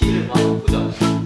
키를 많이 보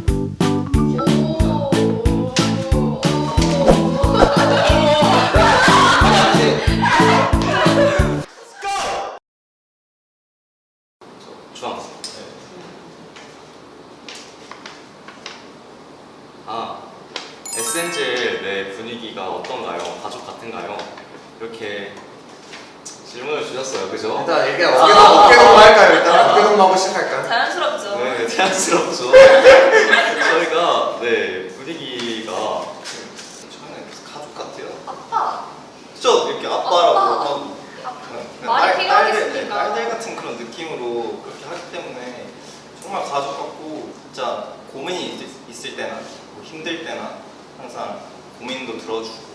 딸들, 딸들 같은 그런 느낌으로 그렇게 하기 때문에 정말 가족 같고 진짜 고민이 있- 있을 때나 뭐 힘들 때나 항상 고민도 들어주고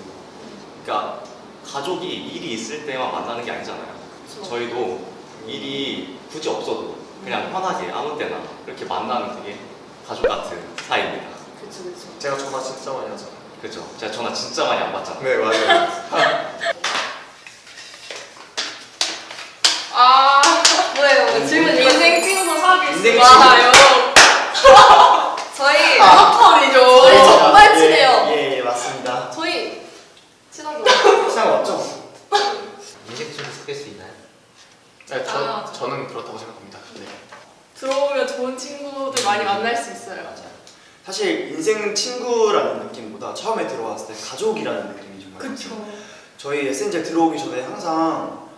그러니까 가족이 일이 있을 때만 만나는 게 아니잖아요. 그쵸. 저희도 일이 굳이 없어도 그냥 편하게 아무 때나 이렇게 만나는 되게 가족 같은 사이입니다. 그쵸 그쵸. 제가 전화 진짜 많이 하잖아요. 그렇죠? 제가 전화 진짜 많이 안 받잖아요. 네 맞아요. 아 뭐예요? 질문 뭔가- 인생 친구 사귈 수 인생 많아요. 저희 커플이죠. 저희 아, 정말 친해요. 예, 예, 맞습니다. 저희 친하죠. 시장 왔죠? 인생 중에 사귈 수 있나요? 네, 저 아. 저는 그렇다고 생각합니다. 네. 들어오면 좋은 친구들 많이 만날 수 있어요. 사실 인생 친구라는 느낌보다 처음에 들어왔을 때 가족이라는 느낌이 정말 그쵸. 저희 에센젤 들어오기 전에 항상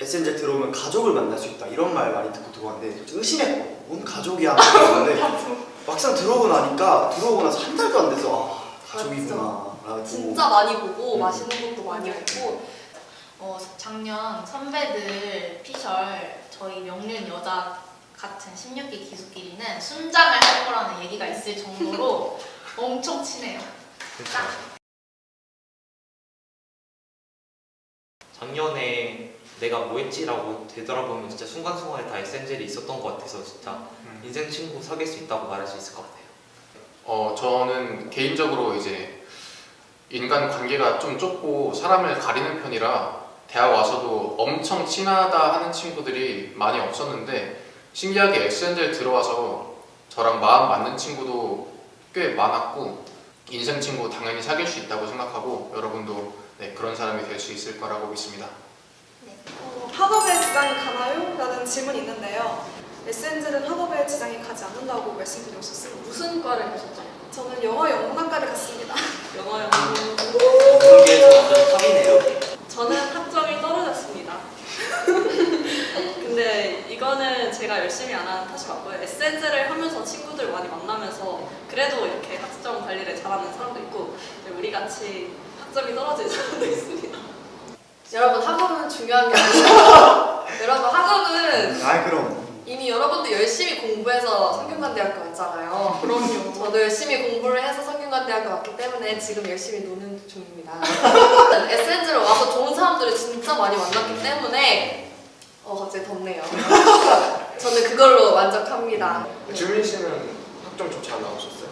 에센젤 들어오면 가족을 만날 수 있다 이런 말 많이 듣고 들어왔는데 의심했고 뭔 가족이야? 그랬는데 막상 들어오고 나니까 들어오고 나서 한 달도 안 돼서 아 가족이구나. 라고 진짜 많이 보고 음. 맛있는 것도 많이 먹고. 어, 작년 선배들 피셜 저희 명륜 여자 같은 16기 기숙끼리는 순장을 할 거라는 얘기가 있을 정도로 엄청 친해요. 그렇죠. 작년에 내가 뭐 했지라고 되돌아보면 진짜 순간순간에 다 에센젤이 있었던 것 같아서 진짜 음. 인생 친구 사귈 수 있다고 말할 수 있을 것 같아요. 어 저는 개인적으로 이제 인간 관계가 좀 좁고 사람을 가리는 편이라 대학 와서도 엄청 친하다 하는 친구들이 많이 없었는데 신기하게 엑센젤 들어와서 저랑 마음 맞는 친구도 꽤 많았고 인생 친구 당연히 사귈 수 있다고 생각하고 여러분도 네, 그런 사람이 될 수 있을 거라고 믿습니다. 어, 학업에 지장이 가나요? 라는 질문이 있는데요. 에센젤은 학업에 지장이 가지 않는다고 말씀드렸었습니다. 무슨 과를 가셨죠? 저는 영어 영문학과를 갔습니다. 영어 연구. 공개에서 완전 탑이네요 저는 학점이 떨어졌습니다. 근데 이거는 제가 열심히 안 하는 탓이 맞고요. 에센즈를 하면서 친구들 많이 만나면서 그래도 이렇게 학점 관리를 잘하는 사람도 있고 우리 같이 학점이 떨어진 사람도 있습니다. 여러분 학업은 중요한 게 아니에요. 여러분 학업은 아 그럼 이미 여러분도 열심히 공부해서 성균관대학교 왔잖아요. 그럼요. 저도 열심히 공부를 해서 성균관대학교 왔기 때문에 지금 열심히 노는 중입니다. 에센즈로 와서 좋은 사람들을 진짜 많이 만났기 때문에 어 갑자기 덥네요. 저는 그걸로 만족합니다. 주민 씨는 학점 좋지 안 나오셨어요?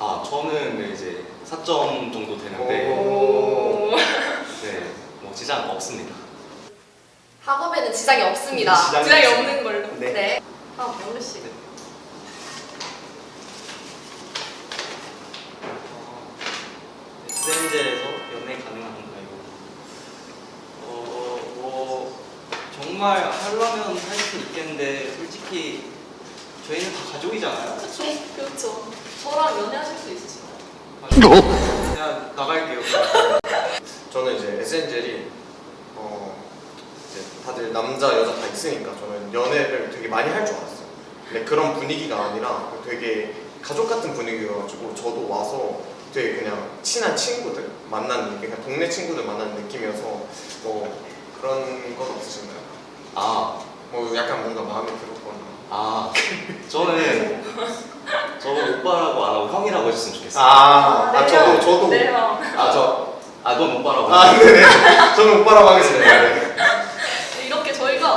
아 저는 네, 이제 4점 정도 되는데 오. 네, 뭐 지장 없습니다. 학업에는 지장이 없습니다. 지장이 지장이 없습니다. 없는 걸로. 네. 네. 아 명루 씨. 에센젤에서 연애 가능한가요? 어, 뭐 정말 하려면 할 수 있겠는데 솔직히 저희는 다 가족이잖아요. 그렇죠. 그렇죠. 저랑 연애하실 수 있으신가요? 그냥 나갈게요. 저는 이제 에센젤이 어 이제 다들 남자 여자 다 있으니까 저는 연애를 되게 많이 할 줄 알았어요. 근데 그런 분위기가 아니라 되게 가족 같은 분위기여가지고 저도 와서 되게 그냥 친한 친구들 만나는 그냥 동네 친구들 만나는 느낌이어서 뭐 그런 건 없으신가요? 아, 뭐 약간 뭔가 마음에 들었거나 아 저는 저 오빠라고 안 하고 형이라고 해줬으면 좋겠어요. 아, 아 저도 저도 네 형. 아저 아, 넌 오빠라고. 아, 네네 저는 오빠라고 하겠습니다. 네.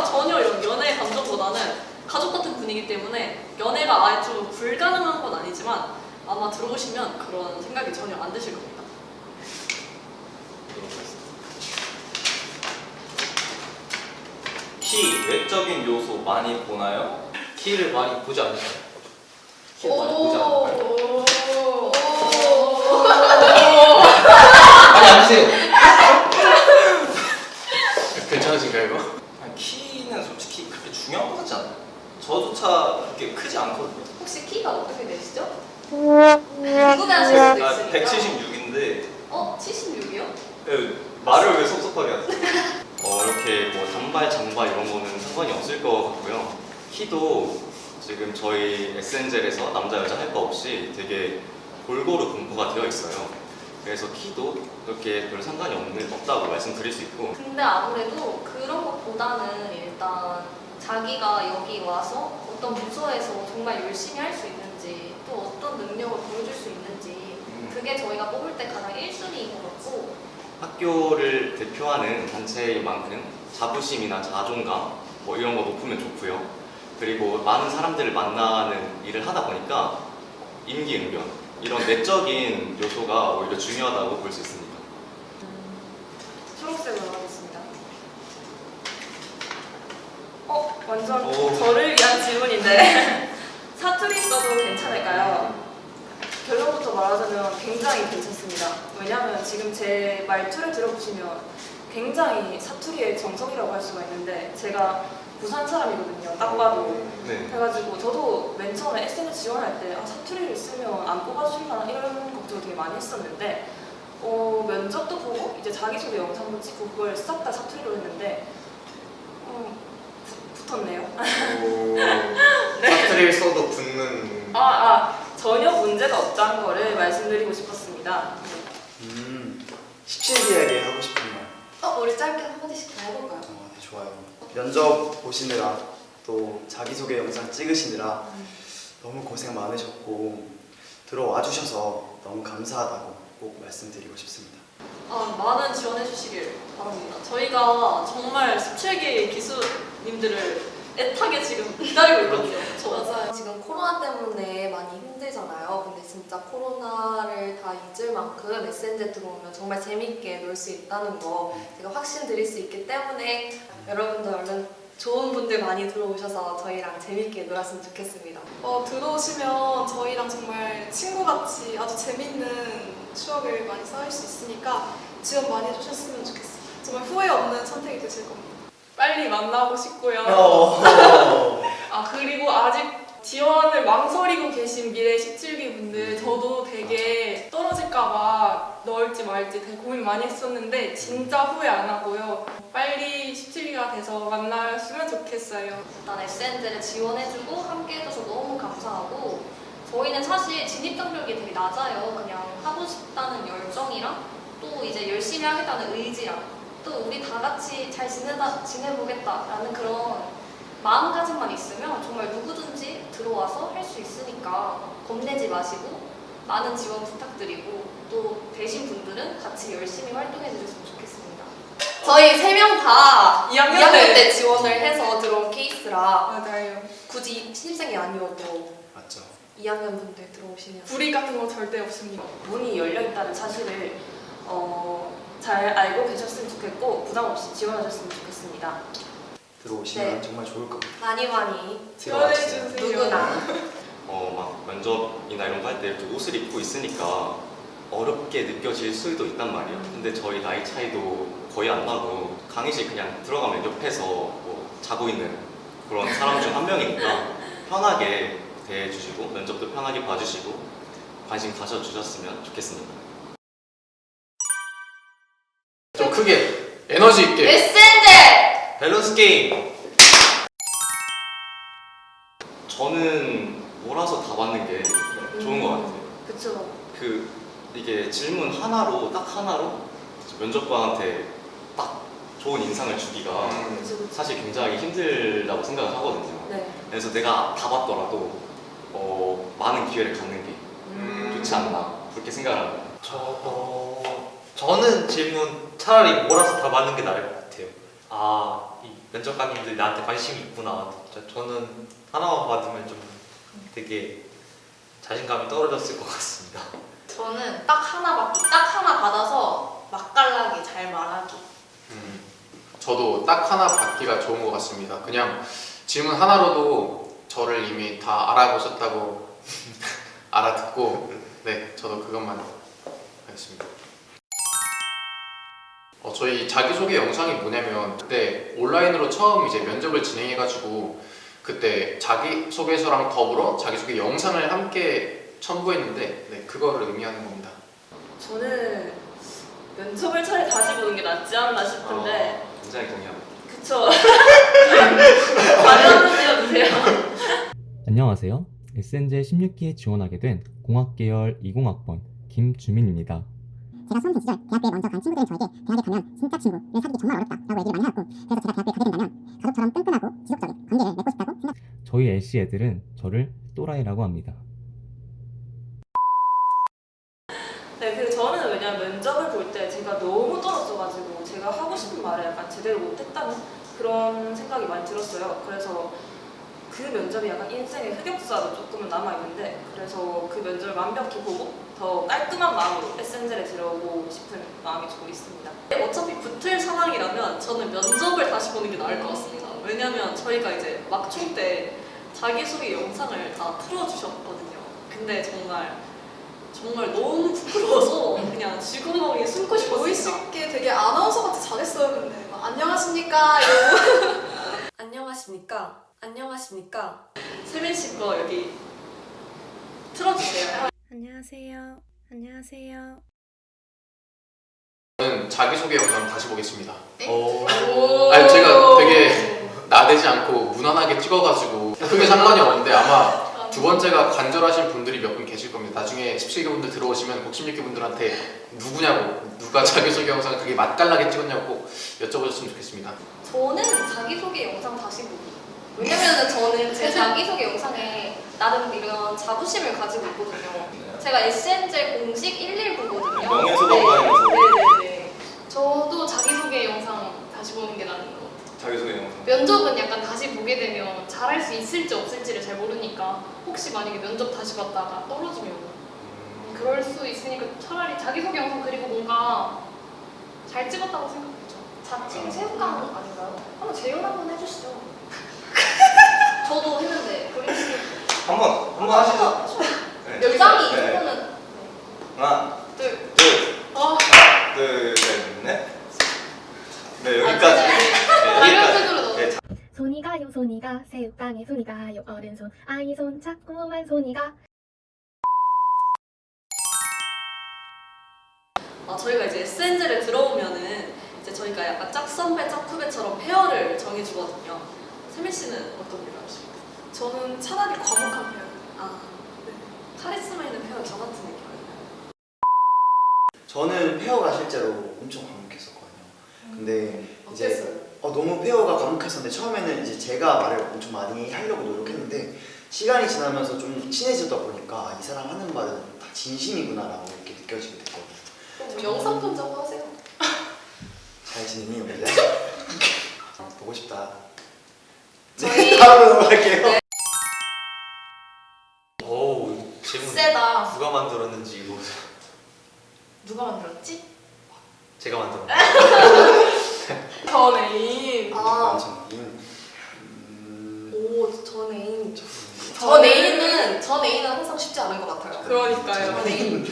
전혀 이런 연애 감정보다는 가족 같은 분이기 때문에 연애가 아예 좀 불가능한 건 아니지만 아마 들어보시면 그런 생각이 전혀 안 드실 겁니다. 키, 외적인 요소 많이 보나요? 키를 많이 보지 않나요? 키를 많이 보지 않나요? 아니 앉으세요. 괜찮으신가요 이거? 저조차 그렇게 크지 않거든요. 혹시 키가 어떻게 되시죠? 궁금해하실 수도 아, 있으니까. 176인데 어? 76이요? 말을 왜 섭섭하게 하세요? 어, 이렇게 뭐 단발, 장발 이런 거는 상관이 없을 것 같고요. 키도 지금 저희 SN젤에서 남자, 여자 할 거 없이 되게 골고루 분포가 되어 있어요. 그래서 키도 그렇게 별 상관이 없는, 없다고 말씀드릴 수 있고 근데 아무래도 그런 것보다는 일단 자기가 여기 와서 어떤 부서에서 정말 열심히 할 수 있는지 또 어떤 능력을 보여줄 수 있는지 그게 저희가 뽑을 때 가장 1순위인 것 같고 학교를 대표하는 단체인 만큼 자부심이나 자존감 뭐 이런 거 높으면 좋고요. 그리고 많은 사람들을 만나는 일을 하다 보니까 임기응변 이런 내적인 요소가 오히려 중요하다고 볼 수 있습니다. 초록색으로 하겠습니다. 어, 완전 오. 저를 위한 질문인데 사투리 써도 괜찮을까요? 결론부터 말하자면 굉장히 괜찮습니다. 왜냐하면 지금 제 말투를 들어보시면 굉장히 사투리의 정석이라고 할 수가 있는데 제가 부산 사람이거든요. 딱 봐도. 네. 그래가지고 저도 맨 처음에 SNS 지원할 때 아, 사투리를 쓰면 안 뽑아주려나 이런 걱정을 되게 많이 했었는데 어, 면접도 보고 이제 자기소개 영상도 찍고 그걸 싹 다 사투리로 했는데 어, 부- 붙었네요. 사투리를 써도 붙는 아, 아 전혀 문제가 없다는 거를 말씀드리고 싶었습니다. 네. 음, 17기에게 하고 싶은 말. 어, 우리 짧게 한 마디씩 다 해볼까요? 어, 네, 좋아요. 면접 보시느라 또 자기소개 영상 찍으시느라 너무 고생 많으셨고 들어와 주셔서 너무 감사하다고 꼭 말씀드리고 싶습니다. 아, 많은 지원해 주시길 바랍니다. 저희가 정말 17기 기수 님들을 애타게 지금 기다리고 있거든요. 저 맞아요. 지금 코로나 때문에 많이 힘들잖아요. 근데 진짜 코로나를 다 잊을 만큼 SNZ 들어오면 정말 재밌게 놀 수 있다는 거 제가 확신 드릴 수 있기 때문에 여러분들 얼른 좋은 분들 많이 들어오셔서 저희랑 재밌게 놀았으면 좋겠습니다. 어, 들어오시면 저희랑 정말 친구같이 아주 재밌는 추억을 많이 쌓을 수 있으니까 지원 많이 해주셨으면 좋겠어요. 정말 후회 없는 선택이 되실 겁니다. 빨리 만나고 싶고요. 어. 아 그리고 아직 지원을 망설이고 계신 미래 17기 분들 저도 되게 떨어질까봐 넣을지 말지 되게 고민 많이 했었는데 진짜 후회 안 하고요. 빨리 17기가 돼서 만났으면 좋겠어요. 일단 SNZ를 지원해주고 함께해줘서 너무 감사하고 저희는 사실 진입 장벽이 되게 낮아요. 그냥 하고 싶다는 열정이랑 또 이제 열심히 하겠다는 의지랑 또 우리 다 같이 잘 지내다 지내보겠다라는 그런 마음가짐만 있으면 정말 누구든지 들어와서 할 수 있으니까 겁내지 마시고 많은 지원 부탁드리고 또 되신 분들은 같이 열심히 활동해 주셨으면 좋겠습니다. 저희 세 명 다 2학년 2학년 때. 때 지원을 해서 들어온 케이스라 맞아요. 굳이 신입생이 아니어도 맞죠. 2학년 분들 들어오시면 불이 같은 거 절대 없습니다. 문이 열려 있다는 사실을 어, 잘 알고 계셨으면 좋겠고 부담 없이 지원하셨으면 좋겠습니다. 들어오시면 네. 정말 좋을 겁니다. 많이 많이 지원해 들어와주세요. 주세요. 누구나 어, 막 면접이나 이런 거 할 때 이렇게 옷을 입고 있으니까 어렵게 느껴질 수도 있단 말이에요. 근데 저희 나이 차이도 거의 안 나고 강의실 그냥 들어가면 옆에서 뭐 자고 있는 그런 사람 중 한 명이니까 편하게 대해주시고 면접도 편하게 봐주시고 관심 가져주셨으면 좋겠습니다. 크게 에너지 있게 SNZ 밸런스 게임 저는 몰아서 다 받는 게 좋은 것 같아요. 그쵸? 그 이게 질문 하나로 딱 하나로 면접관한테 딱 좋은 인상을 주기가 그쵸, 그쵸. 사실 굉장히 힘들다고 생각을 하거든요. 네. 그래서 내가 다 받더라도 어, 많은 기회를 갖는 게 음. 좋지 않나 그렇게 생각을 합니다. 저 어, 저는 질문 차라리 몰아서 다 맞는 게 나을 것 같아요. 아, 이 면접관님들 나한테 관심이 있구나. 저, 저는 하나만 받으면 좀 되게 자신감이 떨어졌을 것 같습니다. 저는 딱 하나 받기, 딱 하나 받아서 맛깔나게 잘 말하기. 음, 저도 딱 하나 받기가 좋은 것 같습니다. 그냥 질문 하나로도 저를 이미 다 알아보셨다고 알아듣고 네 저도 그것만 하겠습니다. 어, 저희 자기소개 영상이 뭐냐면 그때 온라인으로 처음 이제 면접을 진행해가지고 그때 자기소개서랑 더불어 자기소개 영상을 함께 첨부했는데 네, 그거를 의미하는 겁니다. 저는 면접을 차라리 다시 보는 게 낫지 않나 싶은데 굉장히 동의합니다. 그쵸 관련 드려주세요 안녕하세요. SNJ 16기에 지원하게 된 공학계열 20학번 김주민입니다. 제가 수험생 시절 대학교에 먼저 간 친구들은 저에게 대학에 가면 진짜 친구를 사귀기 정말 어렵다 라고 얘기를 많이 해왔고 그래서 제가 대학교에 가게 된다면 가족처럼 끈끈하고 지속적인 관계를 맺고 싶다고 생각 저희 LC 애들은 저를 또라이라고 합니다. 네, 그리고 저는 왜냐면 면접을 볼 때 제가 너무 떨었어가지고 제가 하고 싶은 말을 약간 제대로 못했다는 그런 생각이 많이 들었어요. 그래서 그 면접이 약간 인생의 흑역사로 조금은 남아있는데 그래서 그 면접을 완벽히 보고 더 깔끔한 마음으로 SNS에 들어오고 싶은 마음이 조금 있습니다. 어차피 붙을 상황이라면 저는 면접을 다시 보는 게 나을 것 같습니다. 왜냐면 저희가 이제 막총 때 자기소개 영상을 다 틀어주셨거든요. 근데 정말 정말 너무 부끄러워서 그냥 쥐구멍에 숨고 싶었어요. 씨께 되게 아나운서 같이 잘했어요 근데 막 안녕하십니까 이러고 안녕하십니까? 안녕하십니까? 세민 씨 거 여기 틀어주세요. 안녕하세요. 안녕하세요. 저는 자기소개 영상 다시 보겠습니다. 오. 아니 제가 되게 나대지 않고 무난하게 찍어가지고 크게 상관이 없는데 아마 두 번째가 간절하신 분들이 몇 분 계실 겁니다. 나중에 17기 분들 들어오시면 꼭 16기 분들한테 누구냐고 누가 자기소개 영상을 그게 맛깔나게 찍었냐고 꼭 여쭤보셨으면 좋겠습니다. 저는 자기소개 영상 다시 보기. 왜냐면 저는 제 자기소개 영상에 나름 이런 자부심을 가지고 있거든요. 제가 SNJ 공식 119거든요. 명예소방관이라서. 네네네. 저도 자기소개 영상 다시 보는 게 나은 것 같아요. 자기소개 영상. 면접은 약간 다시 보게 되면 잘할 수 있을지 없을지를 잘 모르니까 혹시 만약에 면접 다시 봤다가 떨어지면 그럴 수 있으니까 차라리 자기소개 영상 그리고 뭔가 잘 찍었다고 생각했죠. 자칭 새우깡 아닌가요? 한번 재연 한번 해주시죠. 저도 했는데 그림 씨 한번 한 번 하시죠. 네. 여장이 네. 이거는 하나, 둘. 둘, 어. 하나, 둘, 셋, 넷. 네 여기까지. 네, 다른 여기까지. 넣어. 네, 손이 가요 손이 가 새우깡에 손이 가요 어른손 아이 손 자꾸만 손이 가 아, 저희가 이제 SNS를 들어오면은 이제 저희가 약간 짝선배, 짝후배처럼 페어를 정해주거든요. 세민 씨는 어떤 일을 하십니까? 저는 차라리 과묵한 편 아, 네. 카리스마 있는 페어 저 같은 느낌이에요. 저는 페어가 실제로 엄청 과묵했었거든요. 근데 이제 어땠어요? 어, 너무 페어가 과묵했었는데 처음에는 이제 제가 말을 엄청 많이 하려고 노력했는데 시간이 지나면서 좀 친해지다 보니까 아, 이 사람 하는 말은 다 진심이구나라고 이렇게 느껴지게 됐거든요. 그럼 뭐 영상 편집 하세요. 잘 지내니 원래? 보고 싶다. 네, 다음으로 넘어갈게요. 오 질문 세다. 누가 만들었는지 이거 누가 만들었지? 제가 만들었는데 전 애인. 아, 음, 오, 전 애인. 저- 전 애인은 전 애인은 항상 쉽지 않은 것 같아요. 그러니까요. 전 애인.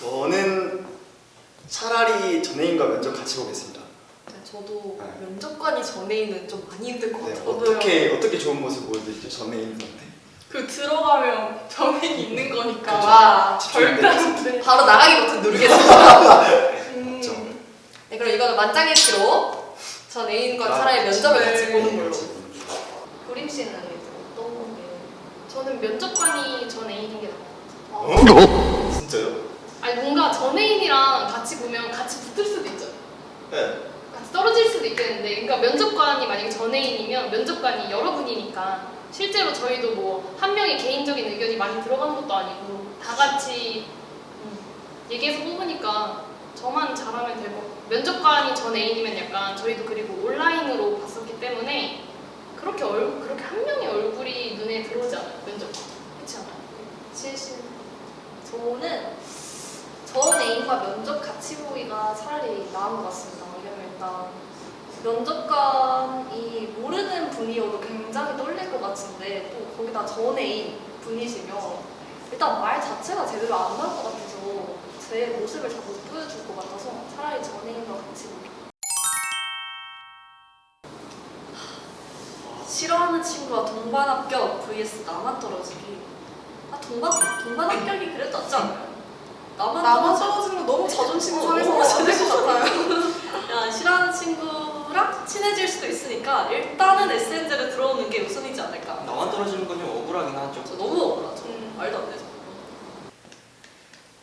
저는 차라리 전애인과 면접 같이 보겠습니다. 네, 저도 네. 면접관이 전 애인은 좀 많이 힘들 것 네, 같아요. 어떻게 어떻게 좋은 모습 보여드리죠 전애인한테? 그 들어가면 전ain이 있는 거니까. 와, 집중이 절대. 바로 나가기 버튼 누르겠습니다. 음. 맞죠? 네, 그럼 이거는 만장일치로 전 애인과 아, 차라리 면접을 네. 같이 보는 걸로. 구림 씨는 어떤 게? 저는 면접관이 전 애인인 게것 같아요. 진짜요? 아니 뭔가 전 애인이랑 같이 보면 같이 붙을 수도 있죠. 네. 떨어질 수도 있겠는데, 그러니까 면접관이 만약에 전 애인이면 면접관이 여러분이니까 실제로 저희도 뭐 한 명의 개인적인 의견이 많이 들어가는 것도 아니고 다 같이 음, 얘기해서 뽑으니까 저만 잘하면 되고 면접관이 전 애인이면 약간 저희도 그리고 온라인으로 봤었기 때문에 그렇게 얼 그렇게 한 명의 얼굴이 눈에 들어오지 않아요 면접관 그렇지 않아요? 실실. 저는 전 애인과 면접 같이 보기가 차라리 나은 것 같습니다. 그러니까 면접관이 모르는 분이어도 굉장히 떨릴 것 같은데 또 거기다 전 애인 분이시면 일단 말 자체가 제대로 안 나올 것 같아서 제 모습을 잘 못 보여줄 것 같아서 차라리 전 애인과 같이 싫어하는 친구와 동반 합격 vs 나만 떨어지기? 아 동반, 동반 합격이 그랬다 낫지 않나요? 나만, 나만 떨어지는 거 너무 자존심 상해서 친해질 수도 있으니까 일단은 SNS를 들어오는 게 우선이지 않을까. 나만 떨어지는 건 좀 억울하긴 하죠. 저 너무 억울하죠. 음. 말도 안 되죠.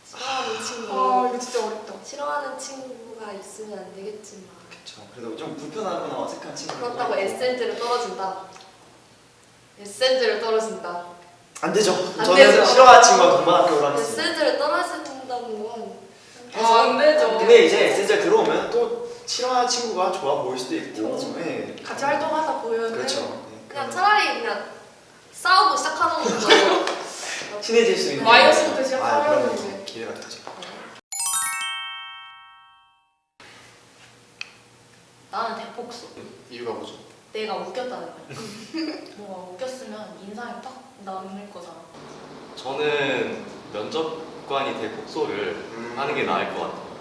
싫어하는 친구. 아 이거 진짜 어렵다. 싫어하는 친구가 있으면 안 되겠지만 그쵸. 그래도 좀 불편하거나 어색한 친구. 그렇다고 SNS를 떨어진다. SNS를 떨어진다. 안 되죠. 안 저는 되죠. 싫어하는 친구와 동반 학교를 하겠습니다. SNS를 떨어진다는 건 아, 안 되죠. 근데 이제 에센셜 들어오면 또 싫어하는 친구가 좋아 보일 수도 있고. 네. 같이 활동하다 보면 그렇죠. 네. 그냥 차라리 그냥 싸우고 시작하는 것도 친해질 수 있는. 마이너스부터 아, 시작하면 그러면 이제. 기회가 되죠. 나는 대폭소. 이유가 뭐죠? 내가 웃겼다는 거야. 뭔가 웃겼으면 인상이 딱 남을 거잖아. 저는 면접관이 대폭소를 음. 하는 게 나을 것 같아요.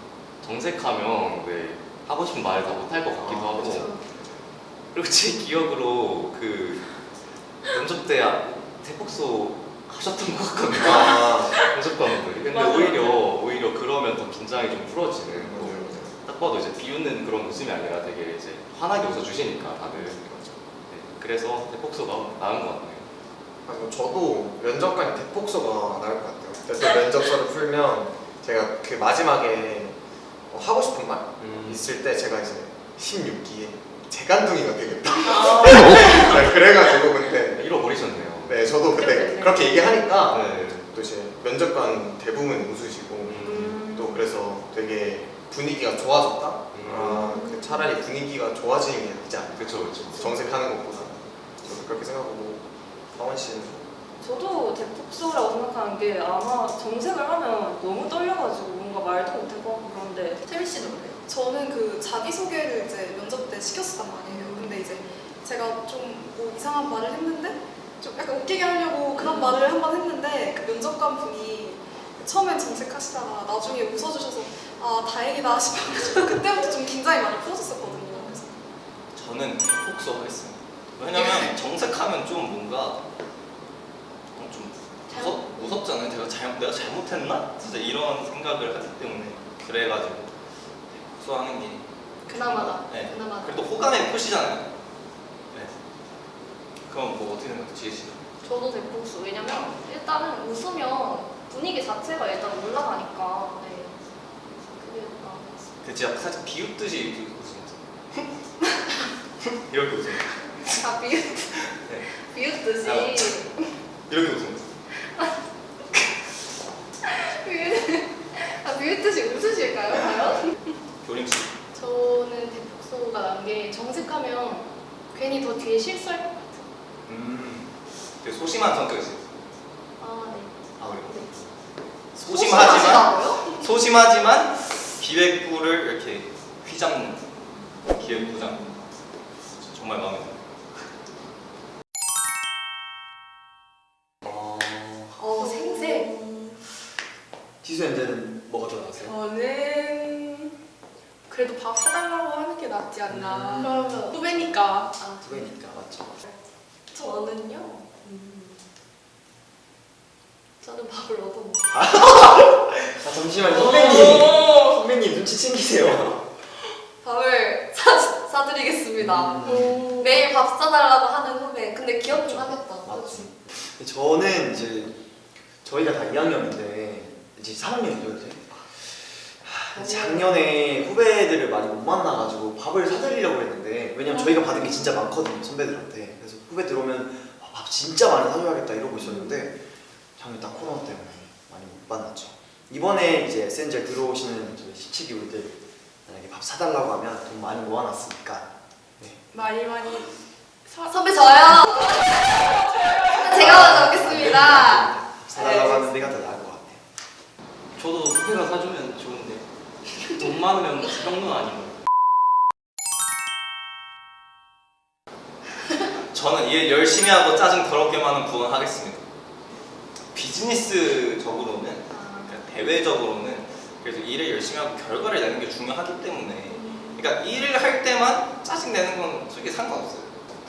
정색하면 왜 하고 싶은 말을 다 못할 것 같기도 아, 하고 그렇죠. 그리고 제 기억으로 그 면접 때 아- 대폭소 하셨던 것 같거든요. 아, 면접관분들이. 근데 맞아, 오히려 오히려 그러면 더 긴장이 좀 풀어지는. 또 맞아요. 딱 봐도 이제 비웃는 그런 웃음이 아니라 되게 이제 환하게 웃어주시니까 다들. 네, 그래서 대폭소가 나은 것 같네요. 아니요, 저도 면접관이 대폭소가 나을 것 같아요. 그래서 면접서를 풀면 제가 그 마지막에 어, 하고 싶은 말 있을 때 제가 이제 16기에 재간둥이가 되겠다. 네, 그래가지고 근데 잃어버리셨네요. 네 저도 그때 그렇게 얘기하니까 네. 또 이제 면접관 대부분 웃으시고 음. 또 그래서 되게 분위기가 좋아졌다. 음. 아, 그 차라리 분위기가 좋아지는 게 낫지 않나. 그쵸, 그쵸. 정색하는 것보다 저도 그렇게 생각하고 하원 씨는 저도 대폭소라고 생각하는 게 아마 정색을 하면 너무 떨려가지고 뭔가 말도 못할 것 같고 그런데 태민 씨는 그래요? 저는 그 자기소개를 이제 면접 때 시켰었단 말이에요. 근데 이제 제가 좀 뭐 이상한 말을 했는데 좀 약간 웃기게 하려고 그런 말을 한 번 했는데 그 면접관 분이 처음엔 정색하시다가 나중에 웃어주셔서 아 다행이다 싶어가지고 그때부터 좀 긴장이 많이 풀어졌었거든요. 그래서 저는 폭소 하겠습니다. 왜냐면 정색하면 좀 뭔가 어, 좀 무섭, 무섭잖아요. 제가 잘, 내가 잘못했나? 진짜 이런 생각을 하기 때문에 그래가지고 폭소하는 게 그나마다. 네. 그나마다. 그래도 호감의 표시잖아요. 네. 그럼 뭐 어떻게 생각해요? 지혜 씨는? 저도 대폭소. 왜냐면 일단은 웃으면 분위기 자체가 일단 올라가니까. 네. 그게. 그 진짜 살짝 비웃듯이 이렇게 웃으면서 이렇게 웃으면서 아 비웃 네. 비웃듯이 이렇게 웃으면서 아 비웃듯이 웃으실까요 과연? 교림 씨 저는 대폭소가 난 게 정색하면 괜히 더 뒤에 실수할 것 같아요. 음, 되게 소심한 성격이세요. 아 네. 아 그래요? 네. 소심하지만 소심하시다고요? 소심하지만 기획부를 이렇게 휘잡는 기획부장 정말 마음에 들어요. 어, 어 생색. 지수 현재는 뭐가 더 나으세요? 저는 그래도 밥 사달라고 하는 게 낫지 않나. 음. 그러면 후배니까. 아 후배니까 맞죠. 저는요. 음, 저는 밥을 얻어 먹. 아 잠시만요 선배님 선배님 눈치 챙기세요. 밥을 사 사드리겠습니다. 음. 매일 밥 사달라고 하는 후배. 근데 기억 좀 하겠다. 맞지. 저는 이제 저희가 다 2학년인데 이제 3학년이죠 이제. 하, 작년에 후배들을 많이 못 만나가지고 밥을 사드리려고 했는데 왜냐면 저희가 받은 게 진짜 많거든요 선배들한테 그래서 후배 들어오면 아, 밥 진짜 많이 사줘야겠다 이러고 있었는데 작년 딱 코로나 때문에 많이 못 만났죠 이번에 이제 센젤 들어오시는 저희 17기분들 만약에 밥 사달라고 하면 돈 많이 모아놨으니까 많이 많이 사. 선배 저요. 제가 먼저 먹겠습니다. 밥 사달라고 하면 내가 더 나을 것 같아요 저도 후배가 사주면 돈 많으면 그 정도는 아니고. 저는 일 열심히 하고 짜증 더럽게 많은 부원 하겠습니다. 비즈니스적으로는 그러니까 대외적으로는 그래서 일을 열심히 하고 결과를 내는 게 중요하기 때문에. 그러니까 일을 할 때만 짜증 내는 건 솔직히 상관없어요.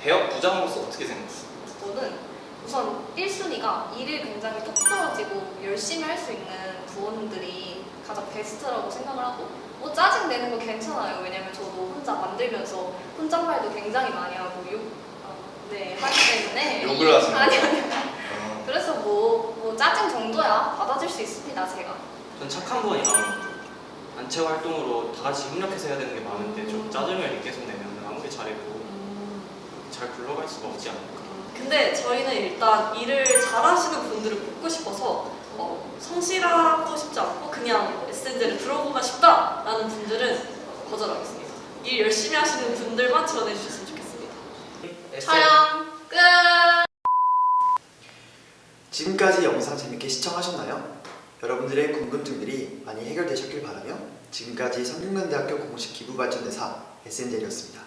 대학 부장으로서 어떻게 생각하세요? 저는 우선 1순위가 일을 굉장히 뚝 떨어지고 열심히 할 수 있는 부원들이 가장 베스트라고 생각을 하고 뭐 짜증 내는 거 괜찮아요. 왜냐면 저도 혼자 만들면서 혼잣말도 굉장히 많이 하고 욕, 어, 네, 하기 때문에 욕을 하시는 아니? 아니 어, 그래서 뭐, 뭐 짜증 정도야 받아줄 수 있습니다 제가. 전 착한 부분이 나오는 것 같아요. 단체 활동으로 다 같이 협력해서 해야 되는 게 많은데 좀 짜증을 계속 내면 아무리 잘해도 잘 굴러갈 수가 없지 않을까. 근데 저희는 일단 일을 잘하시는 분들을 뽑고 싶어서 어, 성실하고 싶지 않고 그냥 SNS를 들어오고만 싶다라는 분들은 거절하겠습니다. 일 열심히 하시는 분들만 지원해 주셨으면 좋겠습니다. 촬영 끝. 지금까지 영상 재밌게 시청하셨나요? 여러분들의 궁금증들이 많이 해결되셨길 바라며 지금까지 성균관대학교 공식 기부발전대사 SNJ였습니다.